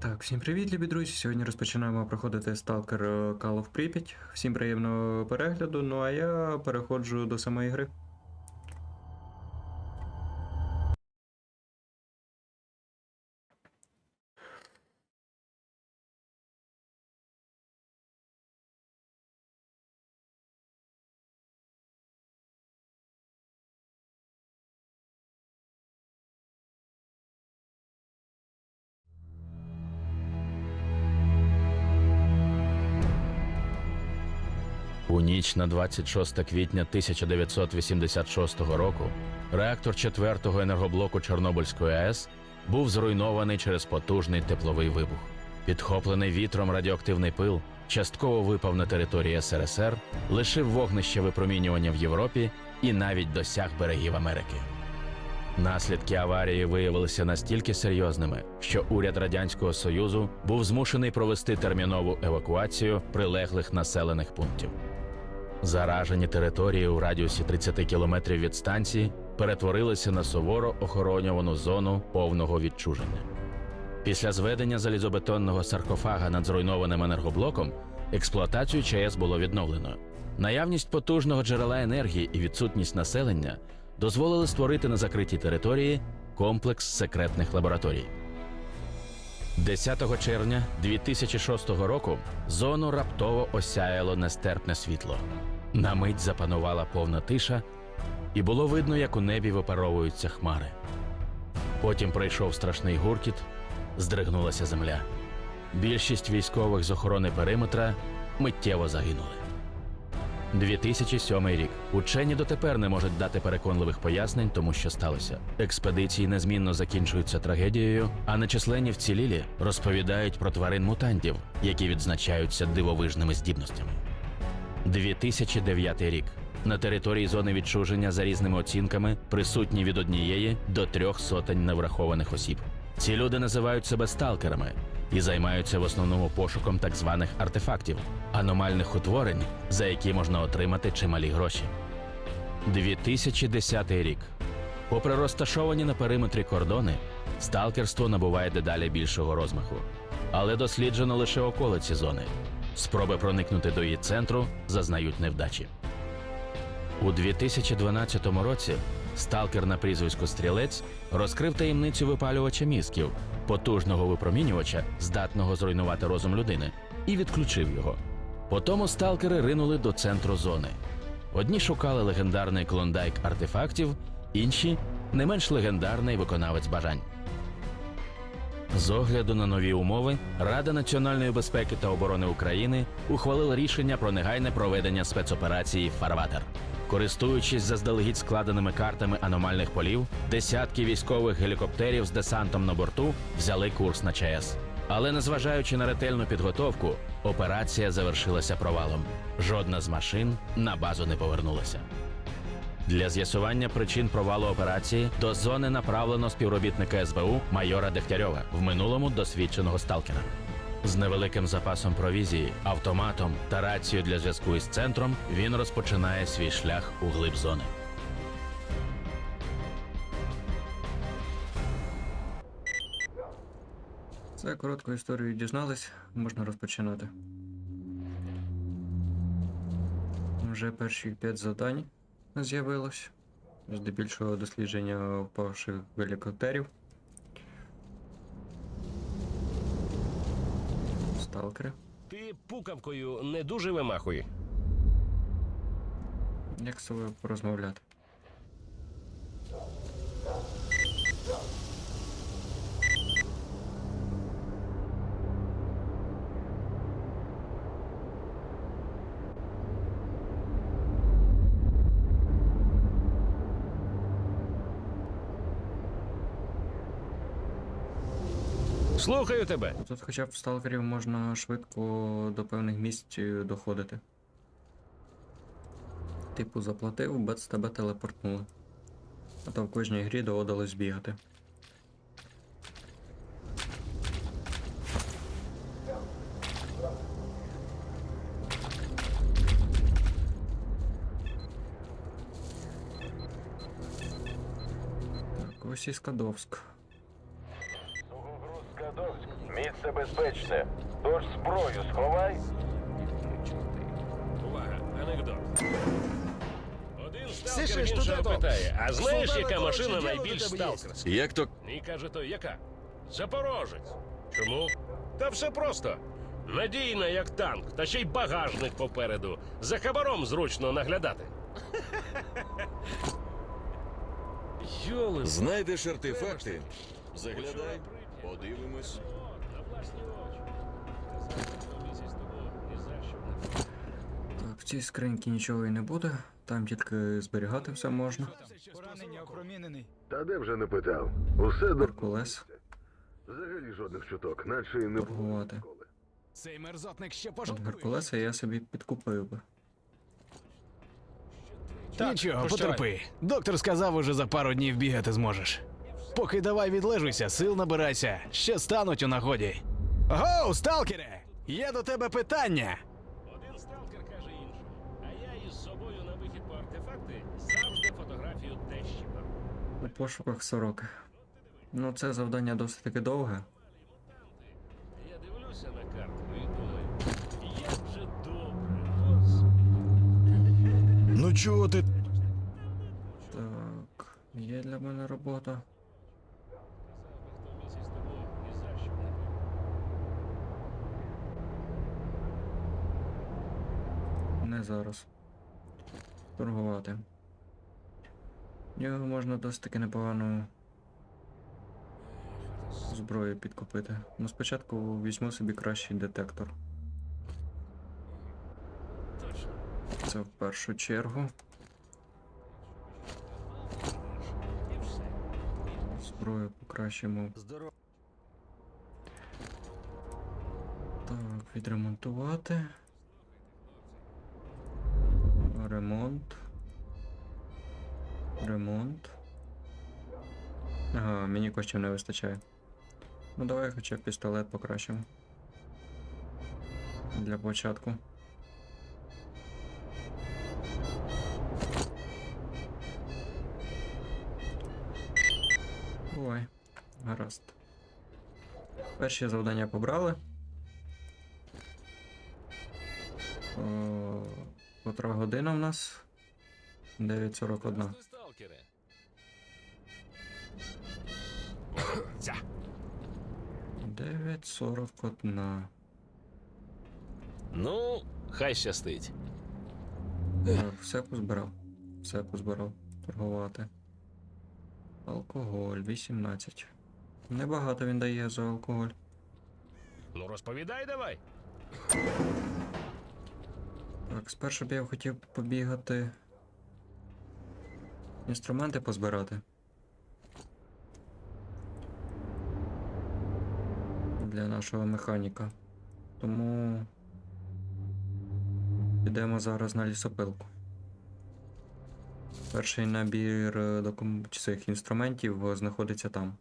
Так, всім привіт, любі друзі. Сьогодні розпочинаємо проходити Stalker е, Call of Pripyat. Всім приємного перегляду. Ну а я переходжу до самої гри. Ніч на 26 квітня 1986 року реактор 4-го енергоблоку Чорнобильської АЕС був зруйнований через потужний тепловий вибух. Підхоплений вітром радіоактивний пил частково випав на території СРСР, лишив вогнище випромінювання в Європі і навіть досяг берегів Америки. Наслідки аварії виявилися настільки серйозними, що уряд радянського союзу був змушений провести термінову евакуацію прилеглих населених пунктів. Заражені території у радіусі 30 кілометрів від станції перетворилися на суворо охоронювану зону повного відчуження. Після зведення залізобетонного саркофага над зруйнованим енергоблоком експлуатацію ЧАЕС було відновлено. Наявність потужного джерела енергії і відсутність населення дозволили створити на закритій території комплекс секретних лабораторій. 10 червня 2006 року зону раптово осяяло нестерпне світло. На мить запанувала повна тиша, і було видно, як у небі випаровуються хмари. Потім прийшов страшний гуркіт, здригнулася земля. Більшість військових з охорони периметра миттєво загинули. 2007 рік. Учені дотепер не можуть дати переконливих пояснень, тому що сталося. Експедиції незмінно закінчуються трагедією, а нечисленні вцілілі розповідають про тварин мутантів, які відзначаються дивовижними здібностями. 2009 рік. На території зони відчуження за різними оцінками присутні від однієї до трьох сотень неврахованих осіб. Ці люди називають себе сталкерами і займаються в основному пошуком так званих артефактів, аномальних утворень, за які можна отримати чималі гроші. 2010 рік. Попри розташовані на периметрі кордони, сталкерство набуває дедалі більшого розмаху. Але досліджено лише околиці зони. Спроби проникнути до її центру зазнають невдачі. У 2012 році сталкер на прізвисько Стрілець розкрив таємницю випалювача мізків, потужного випромінювача, здатного зруйнувати розум людини, і відключив його. Потому сталкери ринули до центру зони. Одні шукали легендарний клондайк артефактів, інші не менш легендарний виконавець бажань. З огляду на нові умови, Рада національної безпеки та оборони України ухвалила рішення про негайне проведення спецоперації Фарватер. Користуючись заздалегідь складеними картами аномальних полів, десятки військових гелікоптерів з десантом на борту взяли курс на ЧАЕС. Але незважаючи на ретельну підготовку, операція завершилася провалом. Жодна з машин на базу не повернулася. Для з'ясування причин провалу операції до зони направлено співробітника СБУ майора Дегтярьова, в минулому досвідченого сталкера. З невеликим запасом провізії, автоматом та рацією для зв'язку із центром він розпочинає свій шлях у глиб зони. Це коротку історію дізнались, можна розпочинати. Вже перші 5 завдань з'явилось. Здебільшого дослідження впавших гелікоптерів. Сталкери. Ти пукавкою не дуже вимахуй. Як з собою порозмовляти? Слухаю тебе. Тут хоча б сталкерів можна швидко до певних місць е, доходити. Типу заплатив, бац тебе телепортнули. А то в кожній грі доводилось бігати. Так, ось і Скадовськ. Безпечне. Тож зброю сховай. Увага, анекдот. Один сталкер Слышиш, іншого тут питає, а знаєш, яка машина діло найбільш тебе є?» сталкерська? Як то І каже той, яка? Запорожець. Чому? Та все просто. Надійна, як танк, та ще й багажник попереду. За хабаром зручно наглядати. Йоли. знайдеш артефакти? Заглядай, подивимось. На власні очі. Так, в цій скриньці нічого і не буде, там тільки зберігати все можна. Поранення опромінений. Та де вже не питав? Усе до Геркулес. взагалі жодних чуток, наче й не було. Цей мерзотник ще От. Геркулеса я собі підкупив би. Нічого, потерпи. Доктор сказав, уже за пару днів бігати зможеш. Поки давай відлежуйся, сил набирайся, ще стануть у нагоді. Гоу, сталкере! Є до тебе питання. Один сталкер каже іншому, а я із собою на вихід по артефакти завжди фотографію тещі беру. У пошуках сороки. Ну, це завдання досить таки довге. Я дивлюся на карту і думаю, як же добре. Ну чого ти? Так, є для мене робота. Казав би, хто місяць тому ні за що б не пив. Не зараз. Торгувати. Нього можна досить таки непогану зброю підкупити. Ну спочатку візьму собі кращий детектор. Це в першу чергу. Зброю покращимо. Так, відремонтувати. Коштів не вистачає. Ну давай хоча б пістолет покращимо. Для початку. Ой, гаразд. Перші завдання побрали. Котра година в нас? 9.41. 9.41. Ну, хай щастить. Так, все позбирав. Все позбирав. Торгувати. Алкоголь 18. Небагато він дає за алкоголь. Ну розповідай давай. Так, спершу б я хотів побігати. Інструменти позбирати. Для нашого механіка. Тому підемо зараз на лісопилку. Перший набір е, цих інструментів е, знаходиться там.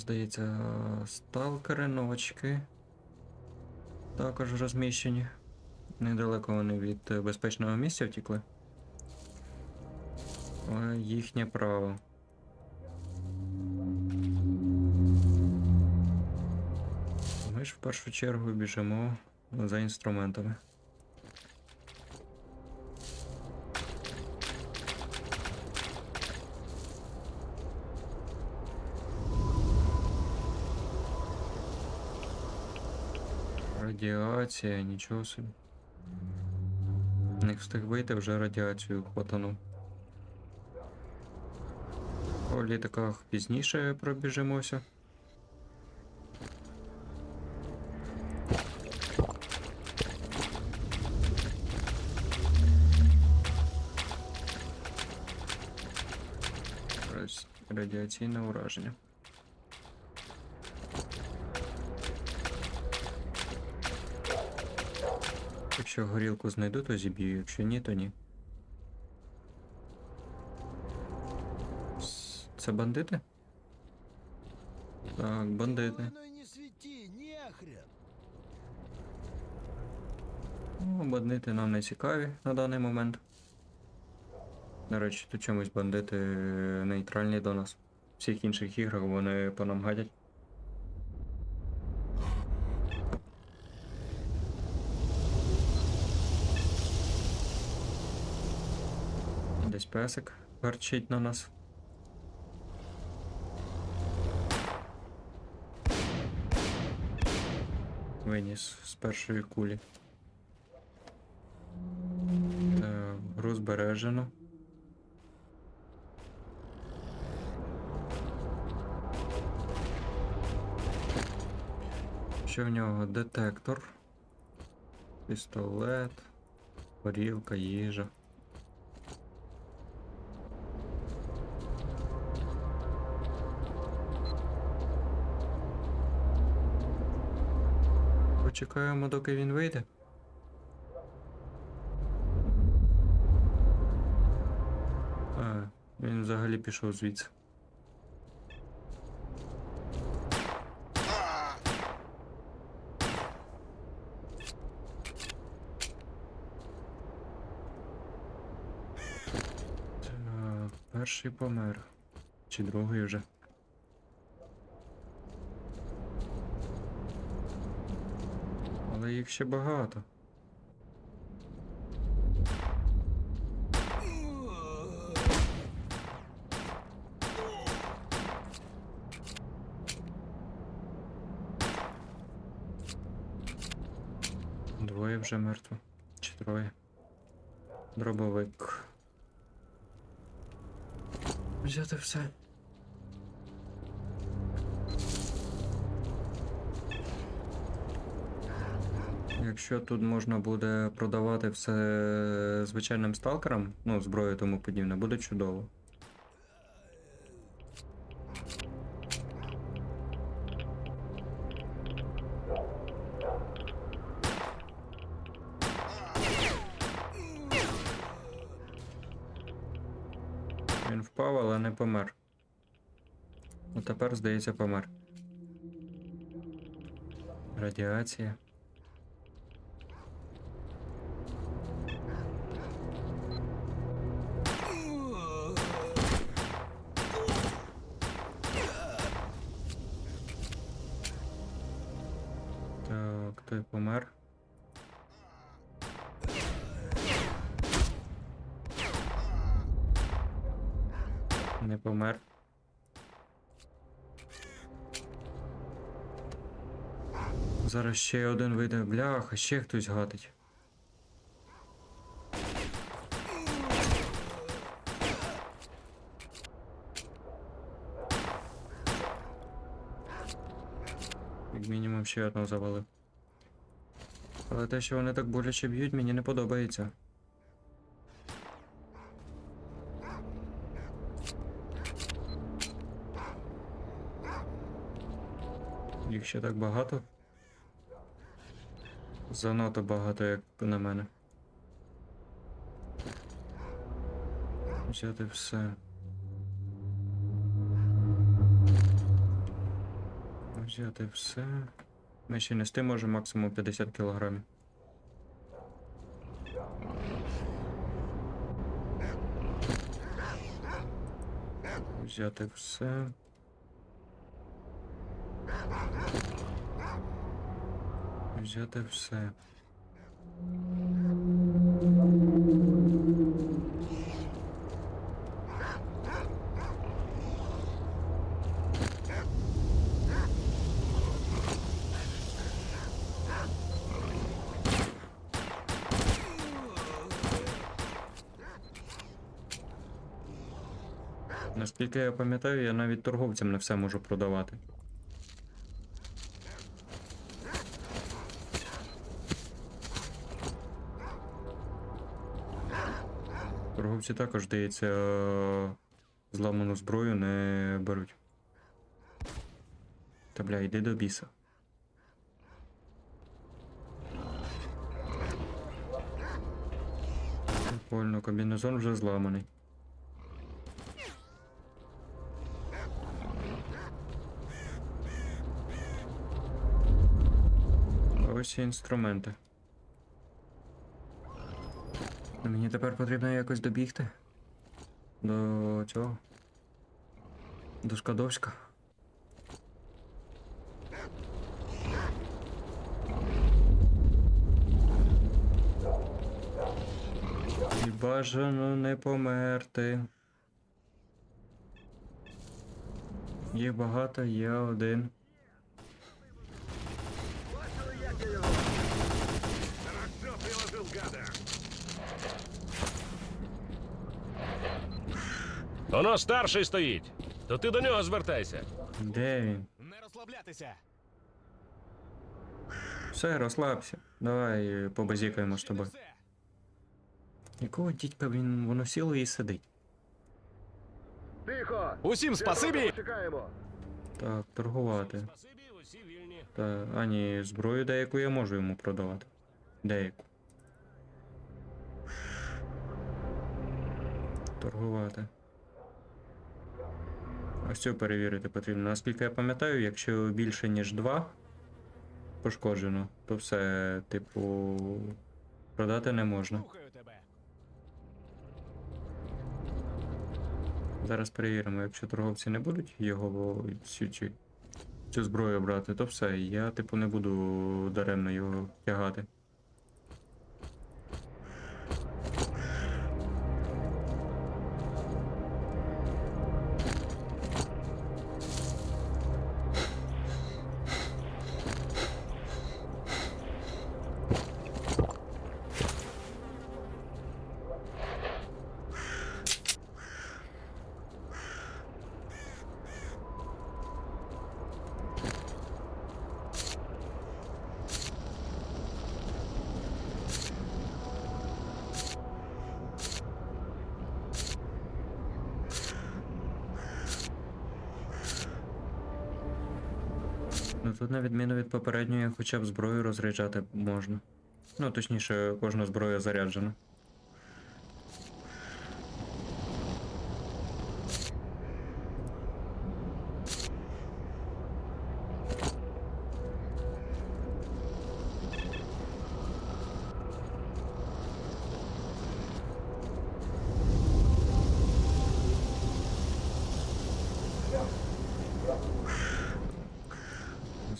Здається сталкери, новачки. Також розміщені. Недалеко вони від е, безпечного місця втікли. Але їхнє право. Ми ж в першу чергу біжимо за інструментами. Радіація, нічого собі. Не встиг вийти, вже радіацію хватанув. По літаках пізніше пробіжимося. Радіаційне ураження. Якщо горілку знайду, то зіб'ю, якщо ні, то ні. Це бандити? Так, бандити. Ну, бандити нам не цікаві на даний момент. До речі, тут чомусь бандити нейтральні до нас. В всіх інших іграх вони по нам гадять. Песик гарчить на нас. Виніс з першої кулі. Так, гру. Що в нього? Детектор, пістолет, горілка, їжа. Почекаємо, доки він вийде. А, він взагалі пішов звідси. Перший помер. Чи другий вже? Але їх ще багато. Двоє вже мертво. Чи троє. Дробовик. Взяти все. Якщо тут можна буде продавати все звичайним сталкерам, ну, зброю тому подібне, буде чудово. Він впав, але не помер. А тепер, здається, помер. Радіація. Зараз ще один вийде. Бляха, ще хтось гатить. Як мінімум ще одного завалив. Але те, що вони так боляче б'ють, мені не подобається. Їх ще так багато. Занадто багато, як на мене. Взяти все. Взяти все. Ми ще нести можемо максимум 50 кілограмів. Взяти все. Взяти все. Наскільки я пам'ятаю, я навіть торговцям не все можу продавати. Торговці також, здається, зламану зброю не беруть. Та бля, йди до біса. Прикольно, комбінезон вже зламаний. Ось інструменти. Мені тепер потрібно якось добігти. До цього. До Скадовська. І бажано не померти. Їх багато, є один. Воно старший стоїть. То ти до нього звертайся. Де він? Не розслаблятися. Все, розслабся. Давай е, побазікаємо з тобою. Якого дідька він воно сіло і сидить? Тихо! Усім спасибі! Чекаємо! Так, торгувати. Спасибі, усі вільні. Та ані зброю деяку я можу йому продавати. Деяку. Торгувати. Ось цю перевірити потрібно. Наскільки я пам'ятаю, якщо більше ніж два пошкоджено, то все, типу, продати не можна. Зараз перевіримо, якщо торговці не будуть його цю, цю, цю зброю брати, то все, я типу не буду даремно його тягати. Тут на відміну від попередньої, хоча б зброю розряджати можна. Ну, точніше, кожна зброя заряджена.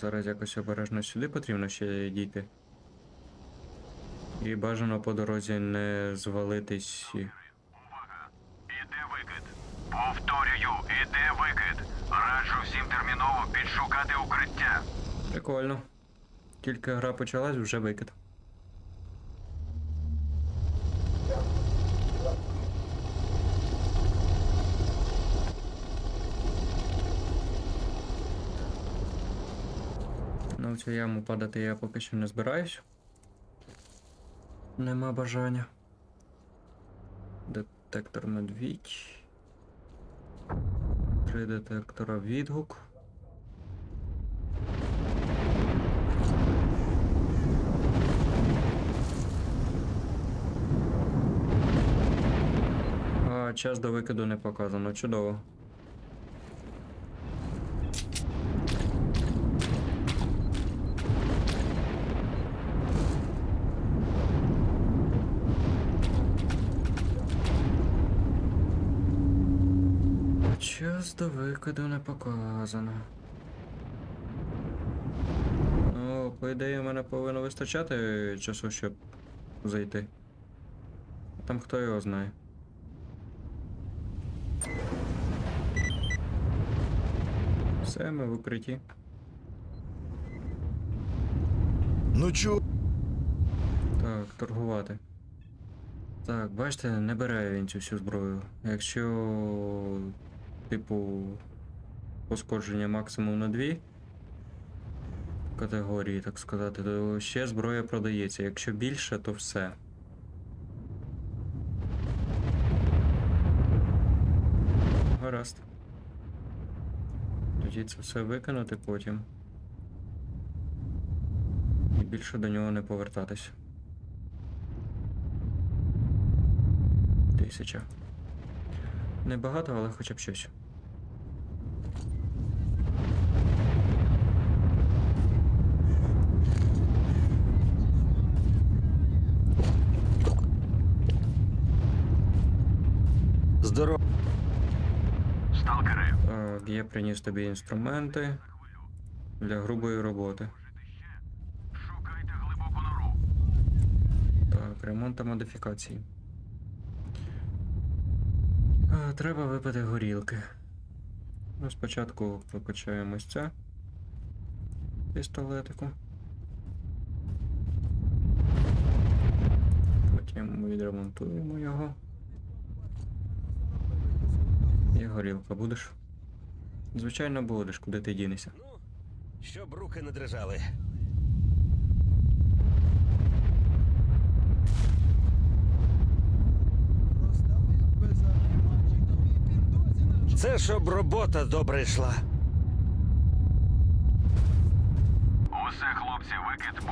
Зараз якось обережно сюди потрібно ще дійти. І бажано по дорозі не звалитись. Увага! Іде викид. Повторюю, іде викид. Раджу всім терміново підшукати укриття. Прикольно. Тільки гра почалась, вже викид. Цю яму падати я поки що не збираюсь. Нема бажання. Детектор медвідь. Три детектора відгук. А, час до викиду не показано. Чудово. До викиду не показано. Ну, по ідеї, в мене повинно вистачати часу, щоб зайти. Там хто його знає. Все, ми в укритті. Ну чё? Так, торгувати. Так, бачите, не бере він цю всю зброю. Якщо, типу, пошкодження максимум на дві категорії, так сказати, то ще зброя продається. Якщо більше, то все. Гаразд. Тоді це все викинути потім. І більше до нього не повертатись. Тисяча. Небагато, але хоча б щось. здоров. Сталкери, Так, я приніс тобі інструменти для грубої роботи. шукайте глибоку нору. Так, ремонт та модифікації. А, треба випити горілки. Ну, спочатку прокачаємо ось це. Пістолетику. Потім відремонтуємо його. І горілка будеш? Звичайно, будеш, куди ти дінешся. Ну, щоб руки не дрижали. Це щоб робота добре йшла. Усе, хлопці, викид